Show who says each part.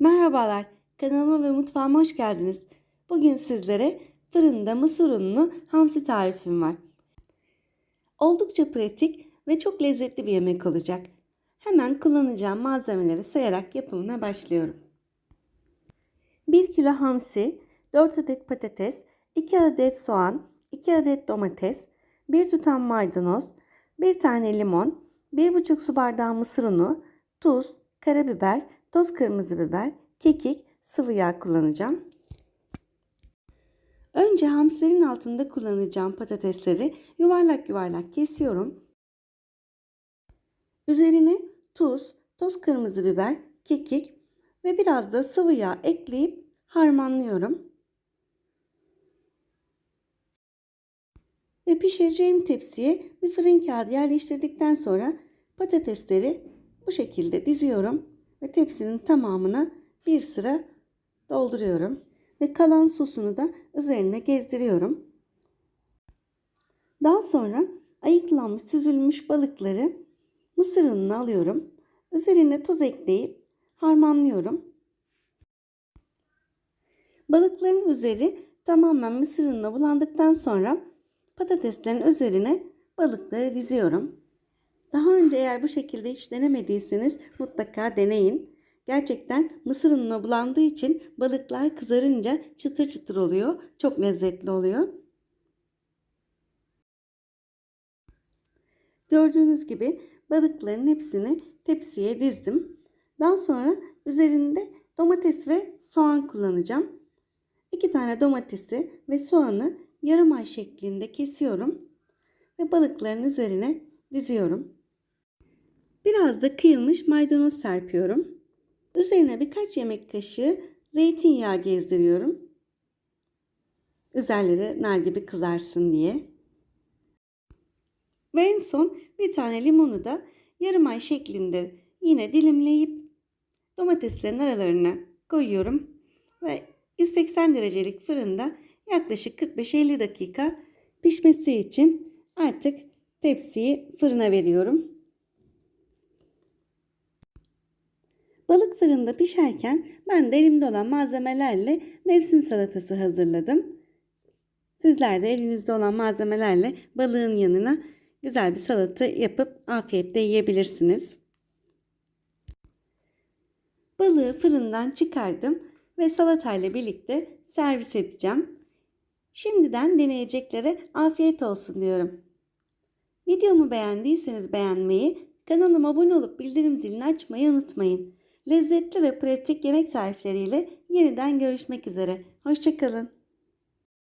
Speaker 1: Merhabalar, kanalıma ve mutfağıma hoş geldiniz. Bugün sizlere fırında mısır unlu hamsi tarifim var. Oldukça pratik ve çok lezzetli bir yemek olacak. Hemen kullanacağım malzemeleri sayarak yapımına başlıyorum. 1 kilo hamsi, 4 adet patates, 2 adet soğan, 2 adet domates, 1 tutam maydanoz, 1 tane limon, 1,5 su bardağı mısır unu, tuz, karabiber, toz kırmızı biber, kekik, sıvı yağ kullanacağım. Önce hamsilerin altında kullanacağım patatesleri yuvarlak yuvarlak kesiyorum. Üzerine tuz, toz kırmızı biber, kekik ve biraz da sıvı yağ ekleyip harmanlıyorum. Ve pişireceğim tepsiye bir fırın kağıdı yerleştirdikten sonra patatesleri bu şekilde diziyorum ve tepsinin tamamına bir sıra dolduruyorum ve kalan sosunu da üzerine gezdiriyorum. Daha sonra ayıklanmış süzülmüş balıkları mısır ununa alıyorum. Üzerine tuz ekleyip harmanlıyorum. Balıkların üzeri tamamen mısır ununa bulandıktan sonra patateslerin üzerine balıkları diziyorum. Daha önce eğer bu şekilde hiç denemediyseniz mutlaka deneyin. Gerçekten mısır ununa bulandığı için balıklar kızarınca çıtır çıtır oluyor. Çok lezzetli oluyor. Gördüğünüz gibi balıkların hepsini tepsiye dizdim. Daha sonra üzerinde domates ve soğan kullanacağım. İki tane domatesi ve soğanı yarım ay şeklinde kesiyorum ve balıkların üzerine diziyorum. Biraz da kıyılmış maydanoz serpiyorum. Üzerine birkaç yemek kaşığı zeytinyağı gezdiriyorum. Üzerleri nar gibi kızarsın diye. Ve en son bir tane limonu da yarım ay şeklinde yine dilimleyip domateslerin aralarına koyuyorum. Ve 180 derecelik fırında yaklaşık 45-50 dakika pişmesi için artık tepsiyi fırına veriyorum. Balık fırında pişerken ben de elimde olan malzemelerle mevsim salatası hazırladım. Sizler de elinizde olan malzemelerle balığın yanına güzel bir salata yapıp afiyetle yiyebilirsiniz. Balığı fırından çıkardım ve salatayla birlikte servis edeceğim. Şimdiden deneyeceklere afiyet olsun diyorum. Videomu beğendiyseniz beğenmeyi, kanalıma abone olup bildirim zilini açmayı unutmayın. Lezzetli ve pratik yemek tarifleriyle yeniden görüşmek üzere. Hoşçakalın.